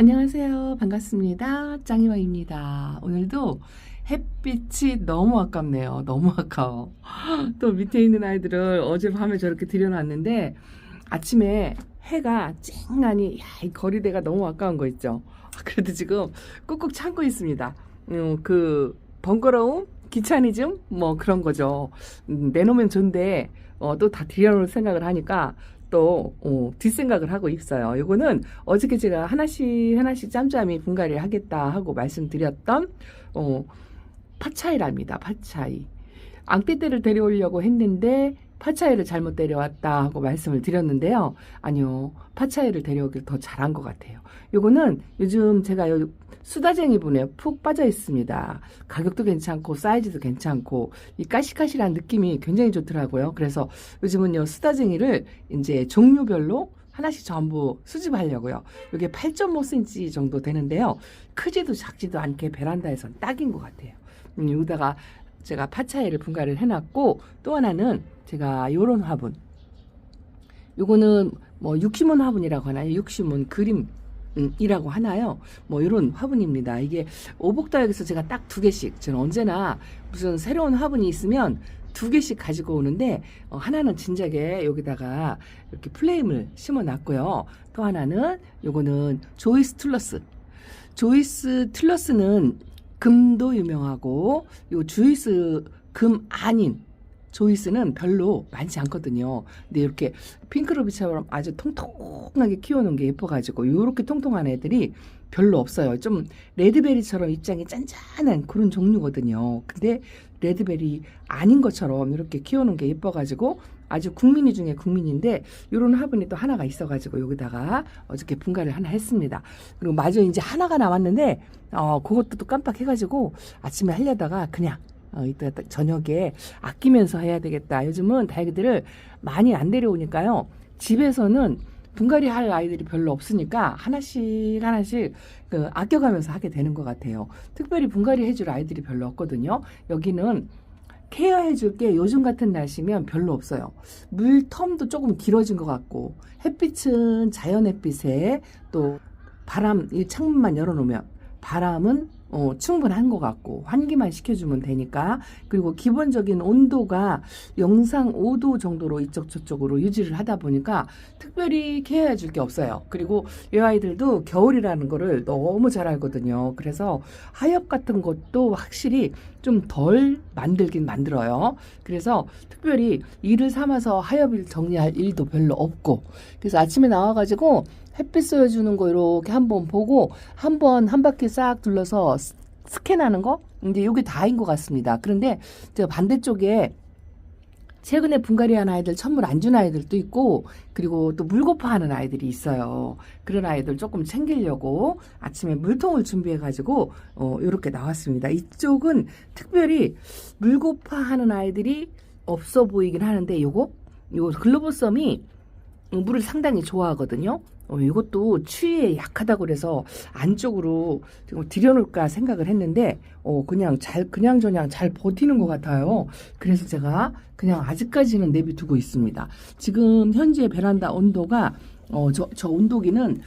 안녕하세요. 반갑습니다. 짱이와입니다. 오늘도 햇빛이 너무 아깝네요. 너무 아까워. 또 밑에 있는 아이들을 어젯밤에 저렇게 들여놨는데 아침에 해가 쨍하니 야, 이 거리대가 너무 아까운 거 있죠. 그래도 지금 꾹꾹 참고 있습니다. 음, 그 번거로움, 귀차니즘 뭐 그런 거죠. 음, 내놓으면 좋은데 어, 또 다 들여놓을 생각을 하니까 또 어, 뒷생각을 하고 있어요. 이거는 어저께 제가 하나씩 하나씩 짬짬이 분갈이 하겠다 하고 말씀드렸던 어, 파차이랍니다. 파차이. 앙떼떼를 데려오려고 했는데 파차이를 잘못 데려왔다 하고 말씀을 드렸는데요. 아니요. 파차이를 데려오길 더 잘한 것 같아요. 요거는 요즘 제가 요 수다쟁이 분에 푹 빠져 있습니다. 가격도 괜찮고 사이즈도 괜찮고 이 까시까시한 느낌이 굉장히 좋더라고요. 그래서 요즘은요 수다쟁이를 이제 종류별로 하나씩 전부 수집하려고요. 이게 8.5cm 정도 되는데요. 크지도 작지도 않게 베란다에선 딱인 것 같아요. 음, 여기다가 제가 파차이를 분갈이를 해놨고 또 하나는 제가 요런 화분 요거는 뭐 육심원 화분이라고 하나요? 육심원 그림 음, 이라고 하나요? 뭐 이런 화분입니다. 이게 오복다역에서 제가 딱 두 개씩 저는 언제나 무슨 새로운 화분이 있으면 두 개씩 가지고 오는데 어, 하나는 진작에 여기다가 이렇게 플레임을 심어 놨고요. 또 하나는 요거는 조이스 툴러스. 조이스 툴러스는 금도 유명하고 요 주이스 금 아닌 조이스는 별로 많지 않거든요. 근데 이렇게 핑크루비처럼 아주 통통하게 키워놓은 게 예뻐가지고 요렇게 통통한 애들이 별로 없어요. 좀 레드베리처럼 입장이 짠짠한 그런 종류거든요. 근데 레드베리 아닌 것처럼 이렇게 키워놓은 게 예뻐가지고 아주 국민이 중에 국민인데 요런 화분이 또 하나가 있어가지고 여기다가 어저께 분갈이를 하나 했습니다. 그리고 마저 이제 하나가 남았는데 어 그것도 또 깜빡해가지고 아침에 하려다가 그냥 어, 이따 딱 저녁에 아끼면서 해야 되겠다. 요즘은 다이들을 많이 안 데려오니까요. 집에서는 분갈이 할 아이들이 별로 없으니까 하나씩 하나씩 그 아껴가면서 하게 되는 것 같아요. 특별히 분갈이 해줄 아이들이 별로 없거든요. 여기는 케어해줄 게 요즘 같은 날씨면 별로 없어요. 물 텀도 조금 길어진 것 같고 햇빛은 자연 햇빛에 또 바람 이 창문만 열어놓으면 바람은 어, 충분한 것 같고 환기만 시켜주면 되니까 그리고 기본적인 온도가 영상 5도 정도로 이쪽 저쪽으로 유지를 하다 보니까 특별히 케어해 줄 게 없어요. 그리고 이 아이들도 겨울이라는 거를 너무 잘 알거든요. 그래서 하엽 같은 것도 확실히 좀 덜 만들긴 만들어요. 그래서 특별히 일을 삼아서 하엽을 정리할 일도 별로 없고 그래서 아침에 나와가지고 햇빛 쏘여주는 거 이렇게 한번 보고 한번 한 바퀴 싹 둘러서 스- 스캔하는 거 이제 이게 다인 것 같습니다. 그런데 제가 반대쪽에 최근에 분갈이한 아이들 천물 안 준 아이들도 있고 그리고 또 물고파하는 아이들이 있어요. 그런 아이들 조금 챙기려고 아침에 물통을 준비해 가지고 어 이렇게 나왔습니다. 이쪽은 특별히 물고파하는 아이들이 없어 보이긴 하는데 요거 요 글로버썸이 물을 상당히 좋아하거든요. 어, 이것도 추위에 약하다고 그래서 안쪽으로 들여놓을까 생각을 했는데 어, 그냥 잘 그냥 저냥 잘 버티는 것 같아요. 그래서 제가 그냥 아직까지는 내비두고 있습니다. 지금 현재 베란다 온도가 어, 저, 저 온도기는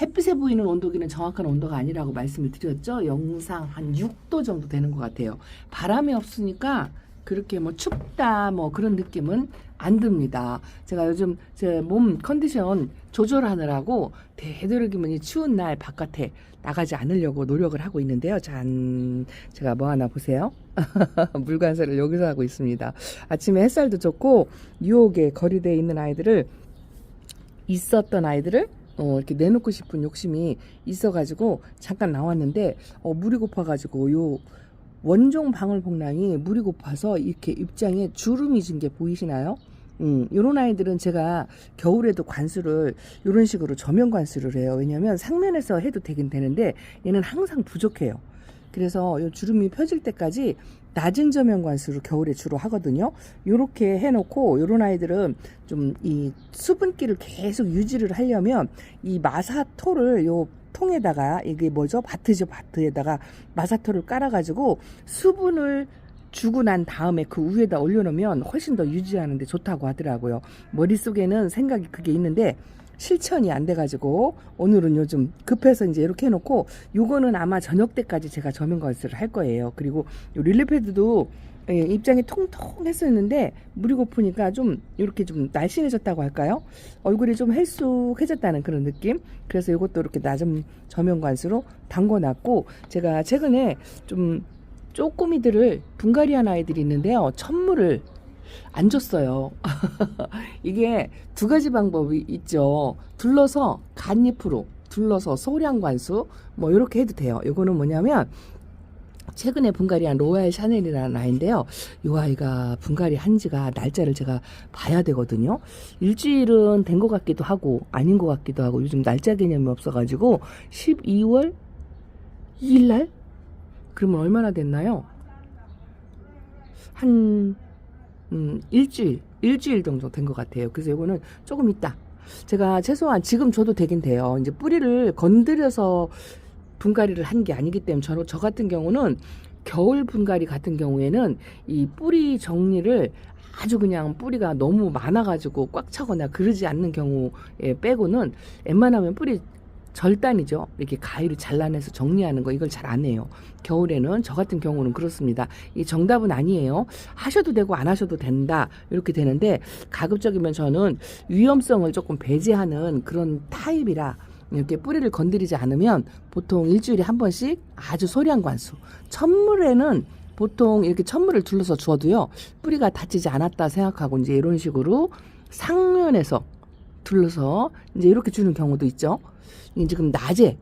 햇빛에 보이는 온도기는 정확한 온도가 아니라고 말씀을 드렸죠. 영상 한 6도 정도 되는 것 같아요. 바람이 없으니까 그렇게 뭐 춥다 뭐 그런 느낌은 안 듭니다. 제가 요즘 제 몸 컨디션 조절하느라고 되도록이면 이 추운 날 바깥에 나가지 않으려고 노력을 하고 있는데요. 잔 제가 뭐 하나 보세요. 물관세를 여기서 하고 있습니다. 아침에 햇살도 좋고 유혹에 거리대에 있는 아이들을 있었던 아이들을 어, 이렇게 내놓고 싶은 욕심이 있어가지고 잠깐 나왔는데 어, 물이 고파가지고 요 원종 방울복랑이 물이 고파서 이렇게 입장에 주름이 진 게 보이시나요? 음, 요런 아이들은 제가 겨울에도 관수를 요런 식으로 저면 관수를 해요. 왜냐면 상면에서 해도 되긴 되는데 얘는 항상 부족해요. 그래서 요 주름이 펴질 때까지 낮은 저면 관수로 겨울에 주로 하거든요. 요렇게 해놓고 요런 아이들은 좀 이 수분기를 계속 유지를 하려면 이 마사토를 요 통에다가 이게 뭐죠? 바트죠, 바트에다가 마사토를 깔아가지고 수분을 주고 난 다음에 그 위에다 올려놓으면 훨씬 더 유지하는데 좋다고 하더라고요. 머릿속에는 생각이 그게 있는데 실천이 안 돼가지고 오늘은 요즘 급해서 이제 이렇게 해놓고 요거는 아마 저녁 때까지 제가 저면 관수를 할 거예요. 그리고 요 릴리패드도 예, 입장이 통통했었는데 물이 고프니까 좀 이렇게 좀 날씬해졌다고 할까요? 얼굴이 좀 헬쑥해졌다는 그런 느낌. 그래서 이것도 이렇게 낮은 저면 관수로 담궈놨고 제가 최근에 좀 쪼꼬미들을 분갈이한 아이들이 있는데요. 천물을 안 줬어요. 이게 두 가지 방법이 있죠. 둘러서 갓잎으로 둘러서 소량 관수 뭐 이렇게 해도 돼요. 이거는 뭐냐면 최근에 분갈이한 로얄 샤넬이라는 아이인데요. 이 아이가 분갈이 한 지가 날짜를 제가 봐야 되거든요. 일주일은 된 것 같기도 하고 아닌 것 같기도 하고 요즘 날짜 개념이 없어가지고 12월 2일 날 그러면 얼마나 됐나요? 한 음, 일주일, 일주일 정도 된 것 같아요. 그래서 이거는 조금 있다. 제가 최소한 지금 줘도 되긴 돼요. 이제 뿌리를 건드려서 분갈이를 한 게 아니기 때문에 저, 저 같은 경우는 겨울 분갈이 같은 경우에는 이 뿌리 정리를 아주 그냥 뿌리가 너무 많아가지고 꽉 차거나 그러지 않는 경우에 빼고는 웬만하면 뿌리 절단이죠. 이렇게 가위를 잘라내서 정리하는 거 이걸 잘 안 해요. 겨울에는 저 같은 경우는 그렇습니다. 이 정답은 아니에요. 하셔도 되고 안 하셔도 된다 이렇게 되는데 가급적이면 저는 위험성을 조금 배제하는 그런 타입이라 이렇게 뿌리를 건드리지 않으면 보통 일주일에 한 번씩 아주 소량 관수. 천물에는 보통 이렇게 천물을 둘러서 주어도요 뿌리가 다치지 않았다 생각하고 이제 이런 식으로 상면에서 둘러서 이제 이렇게 주는 경우도 있죠. 지금 낮에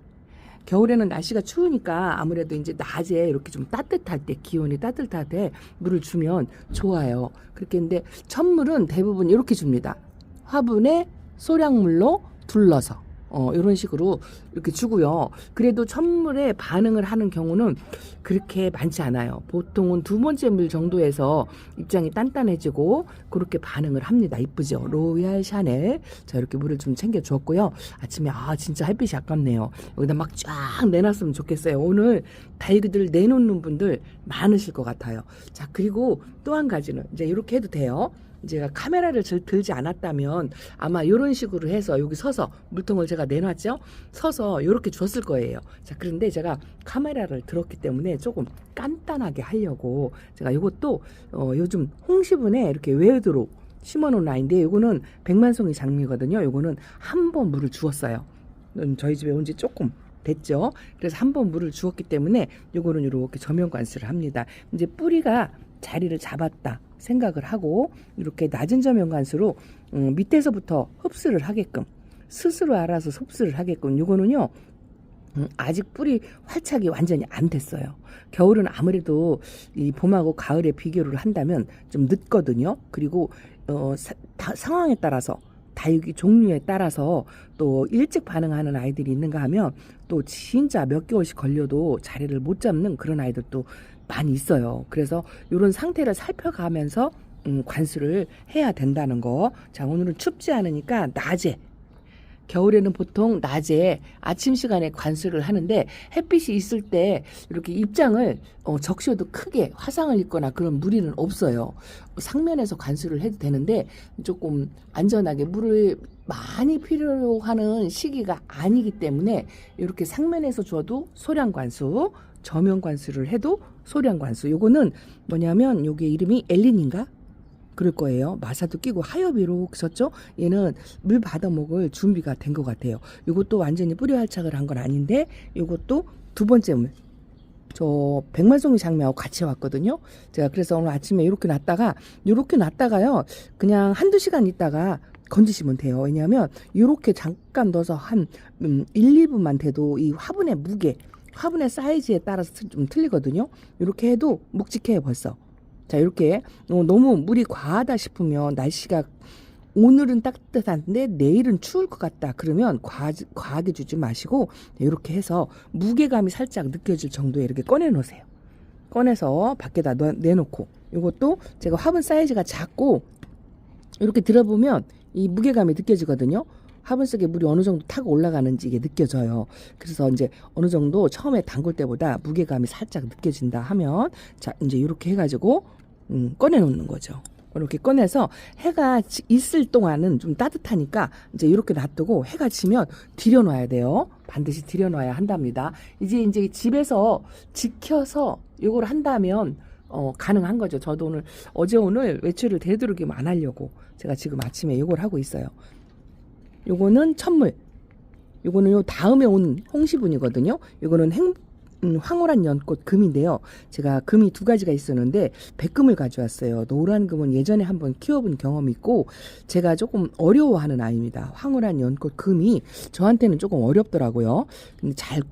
겨울에는 날씨가 추우니까 아무래도 이제 낮에 이렇게 좀 따뜻할 때 기온이 따뜻할 때 물을 주면 좋아요. 그렇게 근데 천물은 대부분 이렇게 줍니다. 화분에 소량물로 둘러서 어 이런 식으로 이렇게 주고요. 그래도 천물에 반응을 하는 경우는 그렇게 많지 않아요. 보통은 두 번째 물 정도에서 입장이 단단해지고 그렇게 반응을 합니다. 이쁘죠? 로얄 샤넬. 자, 이렇게 물을 좀 챙겨 주었고요. 아침에 아, 진짜 햇빛이 아깝네요. 여기다 막 쫙 내놨으면 좋겠어요. 오늘 달기들 내놓는 분들 많으실 것 같아요. 자, 그리고 또 한 가지는 이제 이렇게 해도 돼요. 제가 카메라를 들- 들지 않았다면 아마 이런 식으로 해서 여기 서서 물통을 제가 내놨죠. 서서 이렇게 줬을 거예요. 자, 그런데 제가 카메라를 들었기 때문에 조금 간단하게 하려고 제가 이것도 어, 요즘 홍시분에 이렇게 웨드로 심어놓은 아이인데 이거는 백만송이 장미거든요. 이거는 한 번 물을 주었어요. 음, 저희 집에 온 지 조금 됐죠. 그래서 한 번 물을 주었기 때문에 요거는 이렇게 저면 관수를 합니다. 이제 뿌리가 자리를 잡았다 생각을 하고 이렇게 낮은 저면 관수로 음, 밑에서부터 흡수를 하게끔 스스로 알아서 흡수를 하게끔 요거는요. 음, 아직 뿌리 활착이 완전히 안 됐어요. 겨울은 아무래도 이 봄하고 가을에 비교를 한다면 좀 늦거든요. 그리고 어, 사- 다- 상황에 따라서 다육이 종류에 따라서 또 일찍 반응하는 아이들이 있는가 하면 또 진짜 몇 개월씩 걸려도 자리를 못 잡는 그런 아이들도 많이 있어요. 그래서 이런 상태를 살펴가면서 음, 관수를 해야 된다는 거. 자, 오늘은 춥지 않으니까 낮에 겨울에는 보통 낮에 아침 시간에 관수를 하는데 햇빛이 있을 때 이렇게 입장을 어, 적셔도 크게 화상을 입거나 그런 무리는 없어요. 상면에서 관수를 해도 되는데 조금 안전하게 물을 많이 필요로 하는 시기가 아니기 때문에 이렇게 상면에서 줘도 소량 관수, 저면 관수를 해도 소량 관수. 요거는 뭐냐면 요게 이름이 엘린인가? 그럴 거예요. 마사도 끼고 하엽이로 썼죠. 얘는 물 받아 먹을 준비가 된 것 같아요. 이것도 완전히 뿌리 활착을 한 건 아닌데 이것도 두 번째 물. 저 백만송이 장미하고 같이 왔거든요. 제가 그래서 오늘 아침에 이렇게 놨다가 이렇게 놨다가요. 그냥 한두 시간 있다가 건지시면 돼요. 왜냐하면 이렇게 잠깐 넣어서 한 음, 1, 2분만 돼도 이 화분의 무게, 화분의 사이즈에 따라서 틀- 좀 틀리거든요. 이렇게 해도 묵직해요 벌써. 자 이렇게 어, 너무 물이 과하다 싶으면 날씨가 오늘은 따뜻한데 내일은 추울 것 같다 그러면 과, 과하게 주지 마시고 이렇게 해서 무게감이 살짝 느껴질 정도에 이렇게 꺼내 놓으세요 꺼내서 밖에다 놔- 내놓고 이것도 제가 화분 사이즈가 작고 이렇게 들어보면 이 무게감이 느껴지거든요 화분 속에 물이 어느 정도 타고 올라가는지 이게 느껴져요. 그래서 이제 어느 정도 처음에 담글 때보다 무게감이 살짝 느껴진다 하면 자 이제 이렇게 해가지고 음, 꺼내 놓는 거죠. 이렇게 꺼내서 해가 지- 있을 동안은 좀 따뜻하니까 이제 이렇게 놔두고 해가 지면 들여놔야 돼요. 반드시 들여놔야 한답니다. 이제 이제 집에서 지켜서 요걸 한다면 어, 가능한 거죠. 저도 오늘 어제 오늘 외출을 되도록이면 안 하려고 제가 지금 아침에 요걸 하고 있어요. 요거는 천물. 요거는 요 다음에 온 홍시분이거든요. 요거는 행, 음, 황홀한 연꽃 금인데요. 제가 금이 두 가지가 있었는데 백금을 가져왔어요. 노란 금은 예전에 한번 키워본 경험이 있고 제가 조금 어려워하는 아이입니다. 황홀한 연꽃 금이 저한테는 조금 어렵더라고요. 근데 잘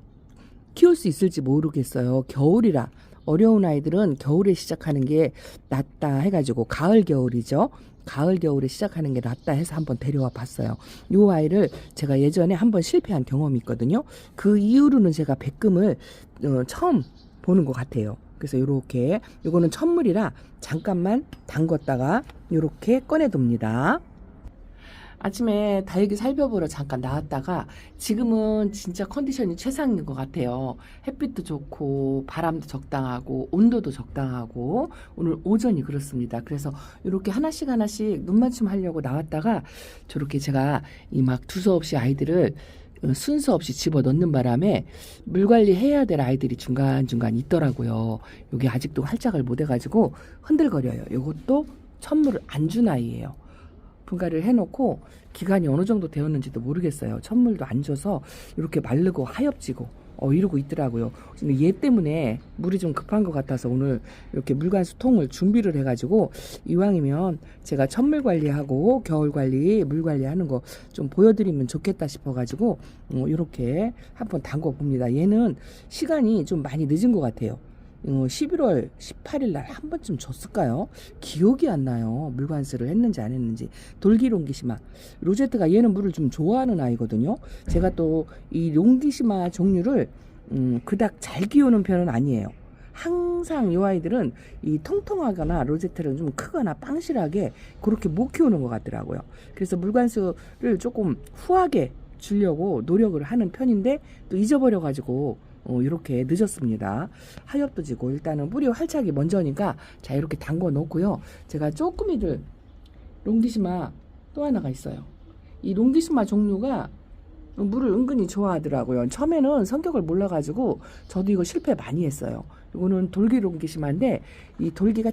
키울 수 있을지 모르겠어요. 겨울이라 어려운 아이들은 겨울에 시작하는 게 낫다 해가지고 가을 겨울이죠. 가을 겨울에 시작하는 게 낫다 해서 한번 데려와 봤어요. 이 아이를 제가 예전에 한번 실패한 경험이 있거든요. 그 이후로는 제가 백금을 어, 처음 보는 것 같아요. 그래서 이렇게 이거는 천물이라 잠깐만 담궜다가 이렇게 꺼내둡니다. 아침에 다육이 살펴보러 잠깐 나왔다가 지금은 진짜 컨디션이 최상인 것 같아요. 햇빛도 좋고 바람도 적당하고 온도도 적당하고 오늘 오전이 그렇습니다. 그래서 이렇게 하나씩 하나씩 눈 맞춤 하려고 나왔다가 저렇게 제가 이 막 두서없이 아이들을 어, 순서 없이 집어 넣는 바람에 물 관리해야 될 아이들이 중간중간 있더라고요. 여기 아직도 활짝을 못 해가지고 흔들거려요. 이것도 천물을 안 준 아이예요. 분갈이를 해놓고 기간이 어느 정도 되었는지도 모르겠어요. 천물도 안 줘서 이렇게 마르고 하엽지고 어 이러고 있더라고요. 근데 얘 때문에 물이 좀 급한 것 같아서 오늘 이렇게 물관수 통을 준비를 해가지고 이왕이면 제가 천물 관리하고 겨울 관리, 물 관리하는 거 좀 보여드리면 좋겠다 싶어가지고 어, 이렇게 한번 담궈 봅니다. 얘는 시간이 좀 많이 늦은 것 같아요. 어, 11월 18일 날 한 번쯤 줬을까요? 기억이 안 나요. 물관수를 했는지 안 했는지. 돌기롱기시마. 로제트가 얘는 물을 좀 좋아하는 아이거든요. 제가 또 이 롱기시마 종류를 음, 그닥 잘 키우는 편은 아니에요. 항상 이 아이들은 이 통통하거나 로제트를 좀 크거나 빵실하게 그렇게 못 키우는 것 같더라고요. 그래서 물관수를 조금 후하게 주려고 노력을 하는 편인데 또 잊어버려가지고 어, 이렇게 늦었습니다. 하엽도 지고 일단은 뿌리 활착이 먼저니까 자 이렇게 담궈 놓고요. 제가 쪼꾸미들 롱기시마 또 하나가 있어요. 이 롱기시마 종류가 물을 은근히 좋아하더라고요. 처음에는 성격을 몰라가지고 저도 이거 실패 많이 했어요. 이거는 돌기 롱기시마인데 이 돌기가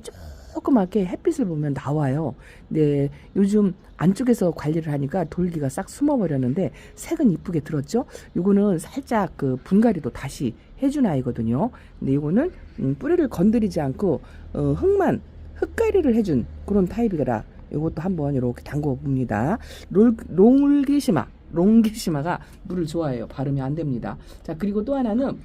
조그맣게 햇빛을 보면 나와요. 근데 요즘 안쪽에서 관리를 하니까 돌기가 싹 숨어버렸는데 색은 이쁘게 들었죠. 요거는 살짝 그 분갈이도 다시 해준 아이거든요. 근데 이거는 음, 뿌리를 건드리지 않고 어, 흙만 흙가리를 해준 그런 타입이라 이것도 한번 이렇게 담궈 봅니다. 롤, 롱기시마, 롱기시마가 물을 좋아해요. 발음이 안 됩니다. 자 그리고 또 하나는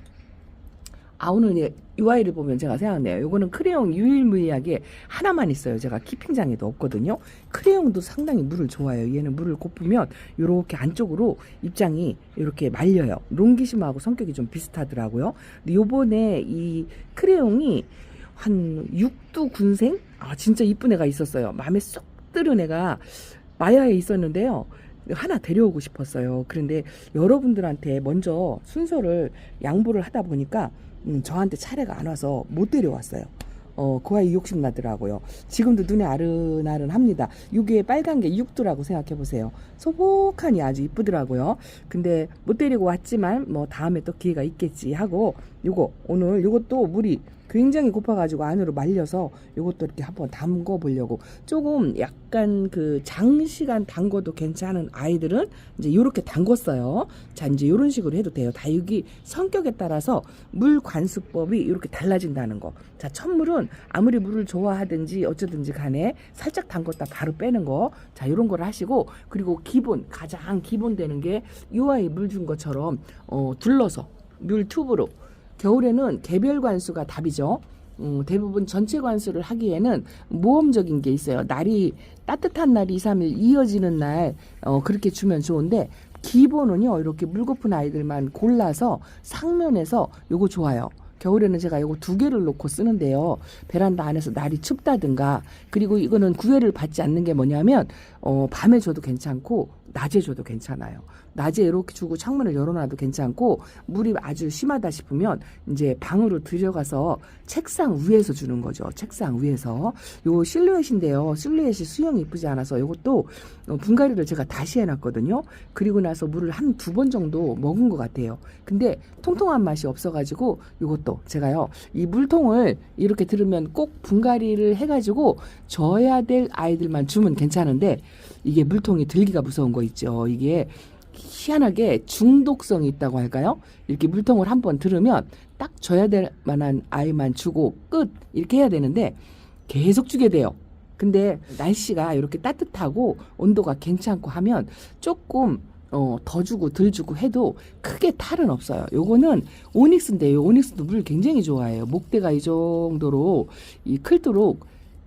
아 오늘 이- 이 아이를 보면 제가 생각나요. 요거는 크레용 유일무이하게 하나만 있어요. 제가 키핑장에도 없거든요. 크레용도 상당히 물을 좋아해요. 얘는 물을 곱으면 요렇게 안쪽으로 입장이 이렇게 말려요. 롱기시마하고 성격이 좀 비슷하더라고요. 근데 요번에 이 크레용이 한 육두 군생? 아 진짜 이쁜 애가 있었어요. 마음에 쏙 들은 애가 마야에 있었는데요. 하나 데려오고 싶었어요. 그런데 여러분들한테 먼저 순서를 양보를 하다 보니까 음, 저한테 차례가 안 와서 못 데려왔어요. 어, 그 아이 욕심 나더라고요. 지금도 눈에 아른아른 합니다. 이게 빨간 게 육두라고 생각해 보세요. 소복하니 아주 이쁘더라고요. 근데 못 데리고 왔지만 뭐 다음에 또 기회가 있겠지 하고 요거 오늘 요것도 물이 굉장히 고파가지고 안으로 말려서 요것도 이렇게 한번 담궈 보려고 조금 약간 그 장시간 담궈도 괜찮은 아이들은 이제 요렇게 담궜어요. 자 이제 요런 식으로 해도 돼요. 다육이 성격에 따라서 물 관수법이 이렇게 달라진다는 거. 자 천물은 아무리 물을 좋아하든지 어쩌든지 간에 살짝 담궜다 바로 빼는 거. 자 요런 걸 하시고 그리고 기본 가장 기본 되는 게요 아이 물 준 것처럼 어 둘러서 물 튜브로 겨울에는 개별 관수가 답이죠. 음, 대부분 전체 관수를 하기에는 모험적인 게 있어요. 날이 따뜻한 날이 2, 3일 이어지는 날 어, 그렇게 주면 좋은데 기본은요 이렇게 물고픈 아이들만 골라서 상면에서 요거 좋아요. 겨울에는 제가 요거 두 개를 놓고 쓰는데요. 베란다 안에서 날이 춥다든가 그리고 이거는 구애를 받지 않는 게 뭐냐면 어, 밤에 줘도 괜찮고 낮에 줘도 괜찮아요. 낮에 이렇게 주고 창문을 열어놔도 괜찮고 물이 아주 심하다 싶으면 이제 방으로 들여가서 책상 위에서 주는 거죠. 책상 위에서 요 실루엣인데요. 실루엣이 수영이 이쁘지 않아서 요것도 어, 분갈이를 제가 다시 해놨거든요. 그리고 나서 물을 한 두 번 정도 먹은 것 같아요. 근데 통통한 맛이 없어가지고 요것도 제가요 이 물통을 이렇게 들으면 꼭 분갈이를 해가지고 줘야 될 아이들만 주면 괜찮은데 이게 물통이 들기가 무서운 거 있죠. 이게 희한하게 중독성이 있다고 할까요? 이렇게 물통을 한 번 들으면 딱 줘야 될 만한 아이만 주고 끝 이렇게 해야 되는데 계속 주게 돼요. 근데 날씨가 이렇게 따뜻하고 온도가 괜찮고 하면 조금 어, 더 주고 덜 주고 해도 크게 탈은 없어요. 요거는 오닉스인데요. 오닉스도 물 굉장히 좋아해요. 목대가 이 정도로 이 클도록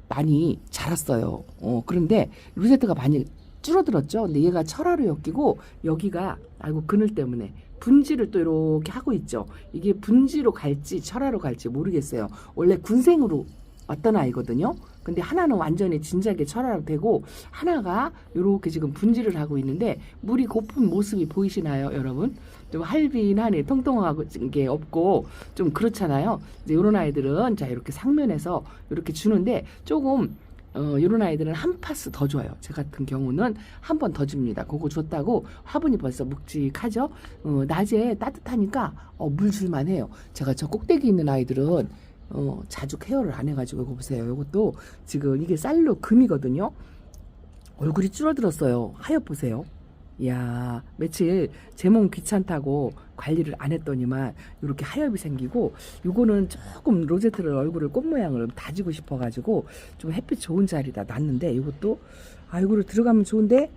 많이 자랐어요. 어, 그런데 루제트가 많이 줄어들었죠. 근데 얘가 철화로 엮이고 여기가 아이고 그늘 때문에 분지를 또 이렇게 하고 있죠. 이게 분지로 갈지 철화로 갈지 모르겠어요. 원래 군생으로 왔던 아이거든요. 근데 하나는 완전히 진작에 철화로 되고 하나가 이렇게 지금 분지를 하고 있는데 물이 고픈 모습이 보이시나요, 여러분? 좀 할빈하네, 통통하고 게 없고 좀 그렇잖아요. 이제 이런 아이들은 자 이렇게 상면에서 이렇게 주는데 조금 어, 이런 아이들은 한 파스 더 줘요. 제 같은 경우는 한 번 더 줍니다. 그거 줬다고 화분이 벌써 묵직하죠? 어, 낮에 따뜻하니까 어, 물 줄만 해요. 제가 저 꼭대기 있는 아이들은 어, 자주 케어를 안 해가지고 이거 보세요. 이것도 지금 이게 쌀로 금이거든요. 얼굴이 줄어들었어요. 하얗 보세요. 이야, 며칠 제몸 귀찮다고 관리를 안 했더니만 이렇게 하엽이 생기고 요거는 조금 로제트를 얼굴을 꽃 모양을 다지고 싶어가지고 좀 햇빛 좋은 자리다 놨는데 이것도 아이고를 들어가면 좋은데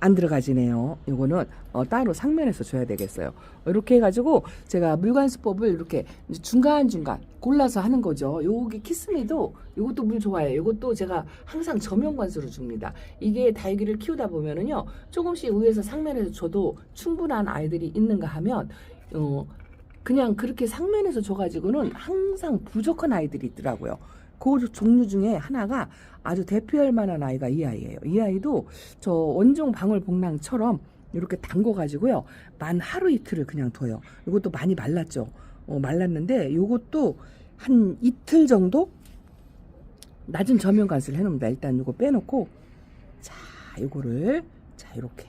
안 들어가지네요. 요거는 어, 따로 상면에서 줘야 되겠어요. 이렇게 해가지고 제가 물관수법을 이렇게 중간중간 골라서 하는 거죠. 여기 키스미도 이것도 물 좋아해요. 이것도 제가 항상 저면관수로 줍니다. 이게 다육이를 키우다 보면은요 조금씩 위에서 상면에서 줘도 충분한 아이들이 있는가 하면 어 그냥 그렇게 상면에서 줘가지고는 항상 부족한 아이들이 있더라고요. 그 종류 중에 하나가 아주 대표할 만한 아이가 이 아이예요. 이 아이도 저 원종 방울 복랑처럼 이렇게 담궈 가지고요. 만 하루 이틀을 그냥 둬요. 이것도 많이 말랐죠. 어, 말랐는데 요것도 한 이틀 정도 낮은 저면 간수를 해놓습니다. 일단 요거 빼놓고 자 요거를 자 이렇게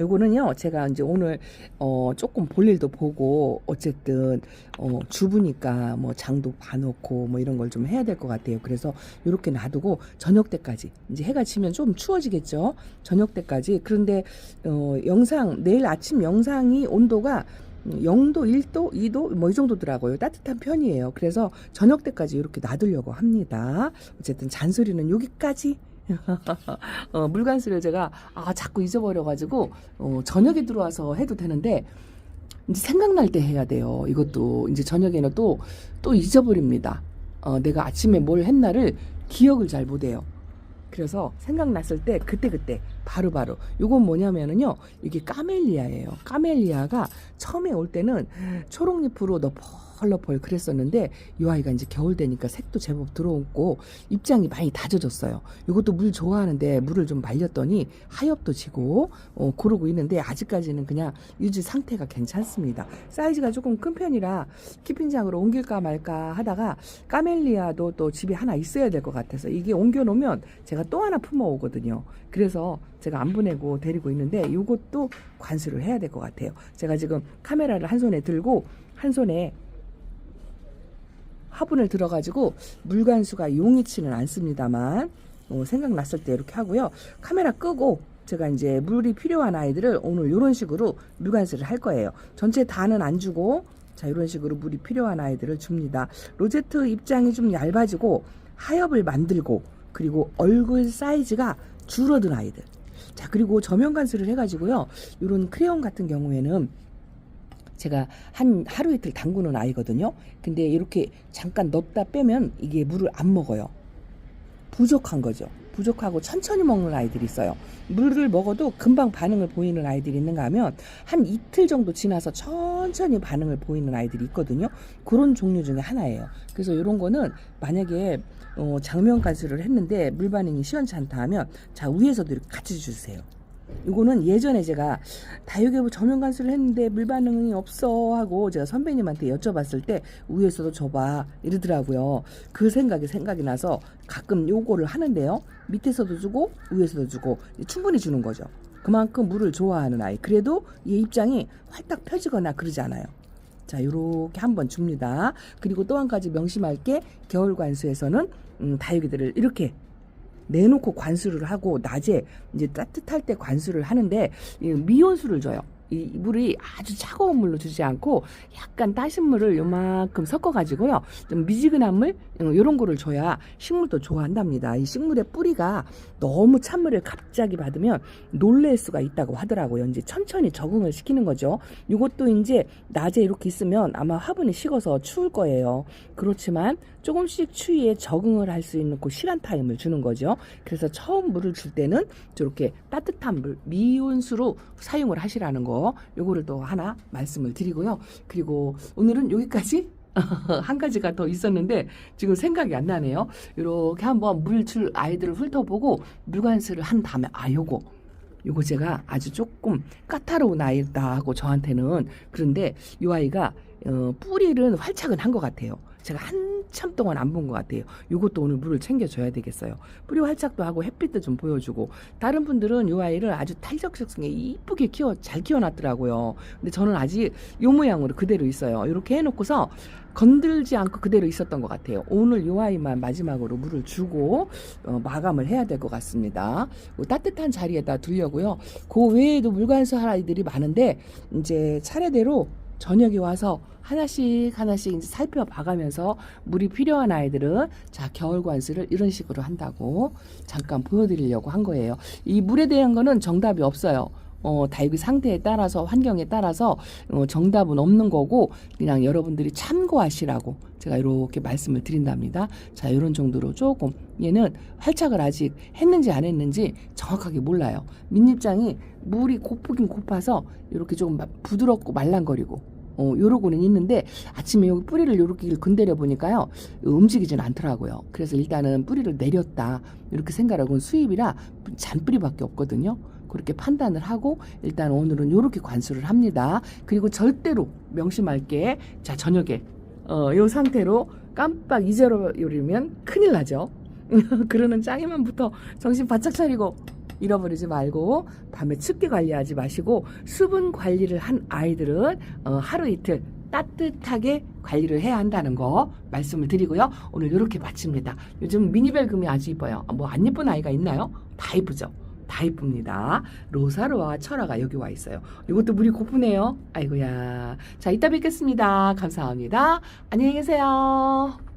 요거는요 제가 이제 오늘 어 조금 볼 일도 보고 어쨌든 어 주부니까 뭐 장도 봐놓고 뭐 이런 걸 좀 해야 될 것 같아요 그래서 요렇게 놔두고 저녁 때까지 이제 해가 지면 좀 추워지겠죠 저녁 때까지 그런데 어 영상 내일 아침 영상이 온도가 0도, 1도, 2도 뭐 이 정도더라고요. 따뜻한 편이에요. 그래서 저녁 때까지 이렇게 놔두려고 합니다. 어쨌든 잔소리는 여기까지. 어, 물관수를 제가 아 자꾸 잊어버려가지고 어, 저녁에 들어와서 해도 되는데 이제 생각날 때 해야 돼요. 이것도 이제 저녁에는 또또 잊어버립니다. 어, 내가 아침에 뭘 했나를 기억을 잘 못해요. 그래서 생각났을 때 그때그때 바로바로 요건 뭐냐면은요 이게 까멜리아예요 까멜리아가 처음에 올 때는 초록잎으로 너 펄너펄 그랬었는데 이 아이가 이제 겨울 되니까 색도 제법 들어오고 입장이 많이 다져졌어요 이것도 물 좋아하는데 물을 좀 말렸더니 하엽도 지고 어, 그러고 있는데 아직까지는 그냥 유지 상태가 괜찮습니다 사이즈가 조금 큰 편이라 키핑장으로 옮길까 말까 하다가 까멜리아도 또 집에 하나 있어야 될 것 같아서 이게 옮겨놓으면 제가 또 하나 품어오거든요. 그래서 제가 안 보내고 데리고 있는데 이것도 관수를 해야 될 것 같아요. 제가 지금 카메라를 한 손에 들고 한 손에 화분을 들어가지고 물관수가 용이 치는 않습니다만 어, 생각났을 때 이렇게 하고요. 카메라 끄고 제가 이제 물이 필요한 아이들을 오늘 이런 식으로 물관수를 할 거예요. 전체 다는 안 주고 자 이런 식으로 물이 필요한 아이들을 줍니다. 로제트 입장이 좀 얇아지고 하엽을 만들고 그리고 얼굴 사이즈가 줄어든 아이들. 자 그리고 저면 간수를 해가지고요. 이런 크레용 같은 경우에는 제가 한 하루 이틀 담그는 아이거든요. 근데 이렇게 잠깐 넣었다 빼면 이게 물을 안 먹어요. 부족한 거죠. 부족하고 천천히 먹는 아이들이 있어요. 물을 먹어도 금방 반응을 보이는 아이들이 있는가 하면 한 이틀 정도 지나서 천천히 반응을 보이는 아이들이 있거든요. 그런 종류 중에 하나예요. 그래서 이런 거는 만약에 어, 장면 간수를 했는데 물 반응이 시원찮다 하면 자 위에서도 이렇게 같이 주세요. 이거는 예전에 제가 다육외부 전용 관수를 했는데 물 반응이 없어 하고 제가 선배님한테 여쭤봤을 때 위에서도 줘봐 이러더라고요. 그 생각이 생각이 나서 가끔 요거를 하는데요. 밑에서도 주고 위에서도 주고 충분히 주는 거죠. 그만큼 물을 좋아하는 아이. 그래도 얘 입장이 활딱 펴지거나 그러지 않아요. 자, 요렇게 한번 줍니다. 그리고 또 한 가지 명심할 게 겨울 관수에서는 음, 다육이들을 이렇게 내놓고 관수를 하고 낮에 이제 따뜻할 때 관수를 하는데 이 미온수를 줘요. 이 물이 아주 차가운 물로 주지 않고 약간 따신 물을 요만큼 섞어 가지고요. 좀 미지근한 물 이런 거를 줘야 식물도 좋아한답니다. 이 식물의 뿌리가 너무 찬물을 갑자기 받으면 놀랄 수가 있다고 하더라고요. 이제 천천히 적응을 시키는 거죠. 이것도 이제 낮에 이렇게 있으면 아마 화분이 식어서 추울 거예요. 그렇지만 조금씩 추위에 적응을 할 수 있는 그 시간 타임을 주는 거죠. 그래서 처음 물을 줄 때는 저렇게 따뜻한 물, 미온수로 사용을 하시라는 거, 요거를 또 하나 말씀을 드리고요. 그리고 오늘은 여기까지 한 가지가 더 있었는데 지금 생각이 안 나네요. 이렇게 한번 물줄 아이들을 훑어보고 물관수를 한 다음에 아 요거 요거 제가 아주 조금 까다로운 아이다 하고 저한테는 그런데 이 아이가 어, 뿌리는 활착은 한 것 같아요. 제가 한 참 동안 안 본 것 같아요. 요것도 오늘 물을 챙겨줘야 되겠어요. 뿌리 활착도 하고 햇빛도 좀 보여주고 다른 분들은 이 아이를 아주 탈적식성에 이쁘게 키워 잘 키워놨더라고요. 근데 저는 아직 요 모양으로 그대로 있어요. 이렇게 해놓고서 건들지 않고 그대로 있었던 것 같아요. 오늘 요 아이만 마지막으로 물을 주고 어, 마감을 해야 될 것 같습니다. 뭐 따뜻한 자리에다 두려고요. 그 외에도 물관수할 아이들이 많은데 이제 차례대로 저녁에 와서 하나씩 하나씩 이제 살펴봐가면서 물이 필요한 아이들은 자 겨울 관수를 이런 식으로 한다고 잠깐 보여드리려고 한 거예요. 이 물에 대한 거는 정답이 없어요. 어, 다육이 상태에 따라서 환경에 따라서 어, 정답은 없는 거고 그냥 여러분들이 참고하시라고 제가 이렇게 말씀을 드린답니다. 자, 이런 정도로 조금 얘는 활착을 아직 했는지 안 했는지 정확하게 몰라요. 민입장이 물이 고프긴 고파서 이렇게 조금 마- 부드럽고 말랑거리고 어, 요러고는 있는데 아침에 여기 뿌리를 요렇게 건드려 보니까요 움직이진 않더라고요. 그래서 일단은 뿌리를 내렸다 이렇게 생각하고 수입이라 잔뿌리밖에 없거든요. 그렇게 판단을 하고 일단 오늘은 요렇게 관수를 합니다. 그리고 절대로 명심할 게 자 저녁에 어, 요 상태로 깜빡 잊어버리면 큰일 나죠. 그러는 짱이만부터 정신 바짝 차리고 잃어버리지 말고 밤에 습기 관리하지 마시고 수분 관리를 한 아이들은 어, 하루 이틀 따뜻하게 관리를 해야 한다는 거 말씀을 드리고요. 오늘 이렇게 마칩니다. 요즘 미니벨 금이 아주 이뻐요. 뭐 안 예쁜 아이가 있나요? 다 이쁘죠. 다 이쁩니다. 로사로와 철화가 여기 와 있어요. 이것도 물이 고프네요. 아이고야. 자, 이따 뵙겠습니다. 감사합니다. 안녕히 계세요.